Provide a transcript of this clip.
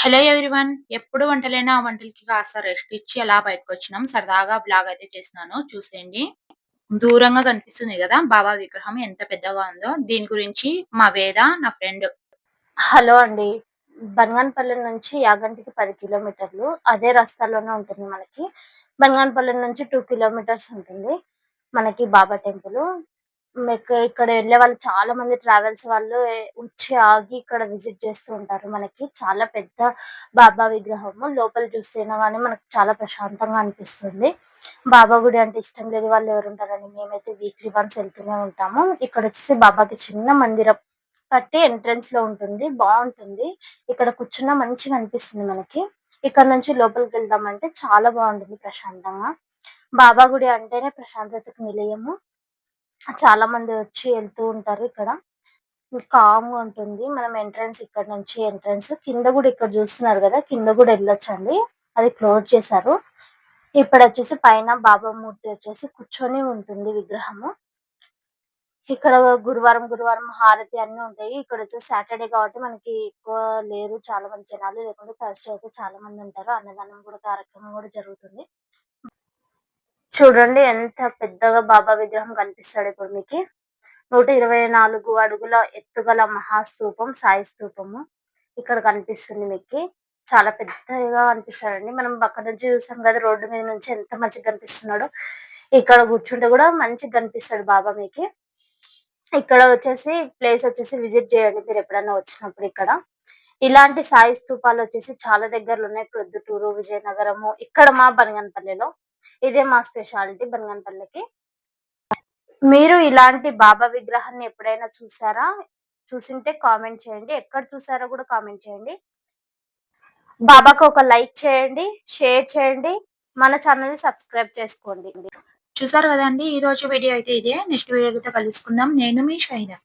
Hello everyone ఎప్పుడు వంటలైనా ఆ వంటలకి కాస్త రెస్ట్ ఇచ్చి అలా బయటకు వచ్చినాం సరదాగా బ్లాగ్ అయితే చేసినాను చూసేయండి. దూరంగా కనిపిస్తుంది కదా బాబా విగ్రహం ఎంత పెద్దగా ఉందో. దీని గురించి మా వేద నా ఫ్రెండ్. హలో అండి. బనగానపల్లి నుంచి యాగంటికి పది కిలోమీటర్లు. అదే రస్తాలోనే ఉంటుంది మనకి. బనగానపల్లి నుంచి టూ కిలోమీటర్స్ ఉంటుంది మనకి బాబా టెంపుల్. ఇక్కడ ఇక్కడ వెళ్ళే వాళ్ళు చాలా మంది ట్రావెల్స్ వాళ్ళు వచ్చి ఆగి ఇక్కడ విజిట్ చేస్తూ ఉంటారు మనకి. చాలా పెద్ద బాబా విగ్రహము. లోపల చూస్తేనే కానీ మనకు చాలా ప్రశాంతంగా అనిపిస్తుంది. బాబా గుడి అంటే ఇష్టం లేని వాళ్ళు ఎవరు ఉంటారని మేమైతే వీక్లీ వన్స్ వెళ్తూనే ఉంటాము. ఇక్కడ వచ్చేసి బాబాకి చిన్న మందిరం కట్టి ఎంట్రన్స్లో ఉంటుంది. బాగుంటుంది. ఇక్కడ కూర్చున్న మంచిగా అనిపిస్తుంది మనకి. ఇక్కడ నుంచి లోపలికి వెళ్దామంటే చాలా బాగుంటుంది ప్రశాంతంగా. బాబా గుడి అంటేనే ప్రశాంతతకు నిలయము. చాలా మంది వచ్చి వెళ్తూ ఉంటారు ఇక్కడ. కామ్ ఉంటుంది మనం ఎంట్రన్స్ ఇక్కడ నుంచి ఎంట్రన్స్ కింద కూడా ఇక్కడ చూస్తున్నారు కదా కింద కూడా వెళ్ళొచ్చండి. అది క్లోజ్ చేశారు. ఇక్కడ వచ్చేసి పైన బాబా మూర్తి వచ్చేసి కూర్చొని ఉంటుంది విగ్రహము. ఇక్కడ గురువారం గురువారం హారతి అన్ని ఉంటాయి. ఇక్కడ వచ్చేసి సాటర్డే కాబట్టి మనకి ఎక్కువ లేరు. చాలా మంది జనాలు లేకుంటే థర్స్డే అయితే చాలా మంది ఉంటారు. అన్నదానం కూడా కార్యక్రమం కూడా జరుగుతుంది. చూడండి ఎంత పెద్దగా బాబా విగ్రహం కనిపిస్తాడు ఇప్పుడు మీకు. నూట ఇరవై నాలుగు అడుగుల ఎత్తుగల మహాస్తూపం సాయి స్తూపము ఇక్కడ కనిపిస్తుంది మీకు. చాలా పెద్దగా కనిపిస్తాడండి మనం పక్కన నుంచి చూసాం కదా రోడ్డు మీద నుంచి ఎంత మంచిగా కనిపిస్తున్నాడో. ఇక్కడ కూర్చుంటే కూడా మంచిగా కనిపిస్తాడు బాబా మీకు. ఇక్కడ వచ్చేసి ప్లేస్ వచ్చేసి విజిట్ చేయండి మీరు ఎప్పుడైనా వచ్చినప్పుడు ఇక్కడ. ఇలాంటి సాయి స్తూపాలు వచ్చేసి చాలా దగ్గరలో ఉన్నాయి. ప్రొద్దుటూరు విజయనగరము ఇక్కడ మా బనగనపల్లిలో ఇదే మా స్పెషాలిటీ బనగనపల్లికి మీరు ఇలాంటి బాబా విగ్రహాన్ని ఎప్పుడైనా చూసారా? చూసింటే కామెంట్ చేయండి. ఎక్కడ చూసారో కూడా కామెంట్ చేయండి. బాబాకు ఒక లైక్ చేయండి షేర్ చేయండి మన ఛానల్ సబ్స్క్రైబ్ చేసుకోండి. చూసారు కదండి? ఈ రోజు వీడియో అయితే ఇదే. నెక్స్ట్ వీడియోతో కలుసుకుందాం. నేను మీ షైనా.